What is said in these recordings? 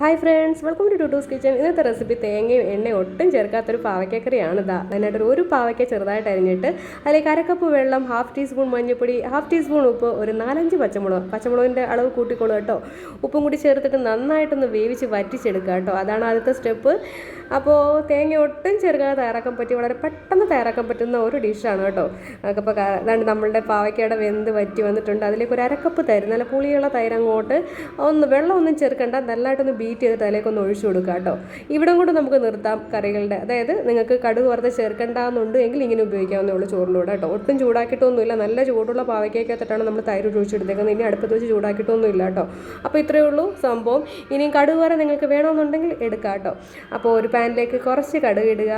Hi friends welcome to Tutu's kitchen ഇന്നത്തെ recipe തേങ്ങയും എണ്ണയും ഒട്ടും ചേർക്കാത്തൊരു പാവയ്ക്കക്കറിയാണ് ഇതാ അതിനായിട്ട് ഒരു പാവയ്ക്ക ചെറുതായിട്ട് അരിഞ്ഞിട്ട് അതിലേക്ക് അരക്കപ്പ് വെള്ളം ഹാഫ് ടീസ്പൂൺ മഞ്ഞൾപ്പൊടി ഹാഫ് ടീസ്പൂൺ ഉപ്പ് ഒരു നാലഞ്ച് പച്ചമുളക്. പച്ചമുളകിന്റെ അളവ് കൂട്ടിക്കോളൂ കേട്ടോ. ഉപ്പും കൂടി ചേർത്തിട്ട് നന്നായിട്ടൊന്ന് വേവിച്ച് വറ്റിച്ചെടുക്കുക കേട്ടോ. അതാണ് ആദ്യത്തെ സ്റ്റെപ്പ് അപ്പോൾ തേങ്ങ ഒട്ടും ചെറുക്കാതെ തയ്യാറാക്കാൻ പറ്റി വളരെ പെട്ടെന്ന് തയ്യാറാക്കാൻ പറ്റുന്ന ഒരു ഡിഷാണ് കേട്ടോ. അപ്പോൾ അതാണ്ട് നമ്മളുടെ പാവയ്ക്കയുടെ വെന്ത് വറ്റി വന്നിട്ടുണ്ട്. അതിലേക്ക് ഒരു അരക്കപ്പ് തൈര് നല്ല പുളിയുള്ള തൈര് അങ്ങോട്ട്. ഒന്ന് വെള്ളം ഒന്നും ചേർക്കണ്ട. നല്ലതായിട്ടൊന്ന് ബീറ്റ് ചെയ്തിട്ട് അതിലേക്ക് ഒന്ന് ഒഴിച്ചു കൊടുക്കുക കേട്ടോ. ഇവിടെ കൊണ്ട് നമുക്ക് നിർത്താം കറികളുടെ. അതായത് നിങ്ങൾക്ക് കടുക് വറുത്ത് ചേർക്കണ്ടെന്നുണ്ട് എങ്കിൽ ഇങ്ങനെ ഉപയോഗിക്കാവുന്നേ ഉള്ളൂ ചോറിന്റെ കൂടെ കേട്ടോ. ഒട്ടും ചൂടാക്കിയിട്ടൊന്നുമില്ല നല്ല ചൂടുള്ള പാവയ്ക്കകത്തിട്ടാണ് നമ്മൾ തൈര് ഒഴിച്ചെടുത്തേക്കുന്നത് ഇനി അടുപ്പത്ത് വെച്ച് ചൂടാക്കിയിട്ടൊന്നുമില്ല കേട്ടോ. അപ്പോൾ ഇത്രയേ ഉള്ളൂ സംഭവം. ഇനിയും കടുക് വറ നിങ്ങൾക്ക് വേണമെന്നുണ്ടെങ്കിൽ എടുക്കാം കേട്ടോ. അപ്പോൾ ഒരു പാനിലേക്ക് കുറച്ച് കടുക് ഇടുക.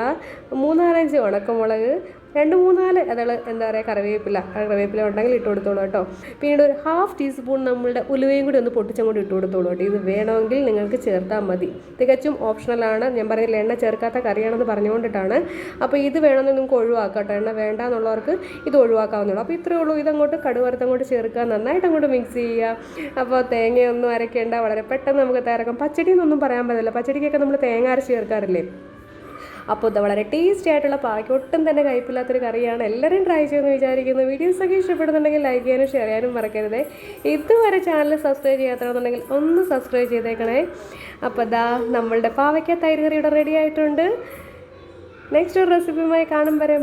മൂന്നാലഞ്ച് ഉണക്കമുളക് രണ്ട് മൂന്നാൽ അതൾ എന്താ പറയുക കറിവേപ്പില കറിവേപ്പില ഉണ്ടെങ്കിൽ ഇട്ട് കൊടുത്തോളൂ കേട്ടോ. പിന്നീട് ഒരു ഹാഫ് ടീസ്പൂൺ നമ്മളുടെ ഉലുവയും കൂടി ഒന്ന് പൊട്ടിച്ചങ്ങോട്ട് ഇട്ട് കൊടുത്തോളൂ കേട്ടോ. ഇത് വേണമെങ്കിൽ നിങ്ങൾക്ക് ചേർത്താൽ മതി. തികച്ചും ഓപ്ഷണലാണ് ഞാൻ പറഞ്ഞില്ല എണ്ണ ചേർക്കാത്ത കറിയാണെന്ന് പറഞ്ഞുകൊണ്ടിട്ടാണ്. അപ്പോൾ ഇത് വേണമെന്ന് നിങ്ങൾക്ക് ഒഴിവാക്കാം കേട്ടോ. എണ്ണ വേണ്ട എന്നുള്ളവർക്ക് ഇത് ഒഴിവാക്കാവുന്നുള്ളൂ അപ്പോൾ ഇത്രയേ ഉള്ളൂ. ഇതങ്ങോട്ട് കടുവറുത്തങ്ങോട്ട് ചേർക്കുക. നന്നായിട്ട് അങ്ങോട്ട് മിക്സ് ചെയ്യുക. അപ്പോൾ തേങ്ങയൊന്നും അരയ്ക്കേണ്ട. വളരെ പെട്ടെന്ന് നമുക്ക് തയ്യാറാക്കാം. പച്ചടി എന്നൊന്നും പറയാൻ പറ്റില്ല പച്ചടിക്കൊക്കെ നമ്മൾ തേങ്ങ അരച്ച് ചേർക്കാറില്ലേ? അപ്പോൾ ഇത് വളരെ ടേസ്റ്റി ആയിട്ടുള്ള പാക്ക്. ഒട്ടും തന്നെ കയ്പില്ലാത്തൊരു കറിയാണ്. എല്ലാവരും ട്രൈ ചെയ്യുമെന്ന് വിചാരിക്കുന്നു. വീഡിയോസൊക്കെ ഇഷ്ടപ്പെടുന്നുണ്ടെങ്കിൽ ലൈക്ക് ചെയ്യാനും ഷെയർ ചെയ്യാനും മറക്കരുത്. ഇതുവരെ ചാനൽ സബ്സ്ക്രൈബ് ചെയ്യാത്തതെന്നുണ്ടെങ്കിൽ ഒന്ന് സബ്സ്ക്രൈബ് ചെയ്തേക്കണേ. അപ്പോൾ ദാ നമ്മളുടെ പാവയ്ക്ക തൈര് കറി ഇവിടെ റെഡി ആയിട്ടുണ്ട്. നെക്സ്റ്റ് ഒരു റെസിപ്പിയുമായി കാണും വരെ.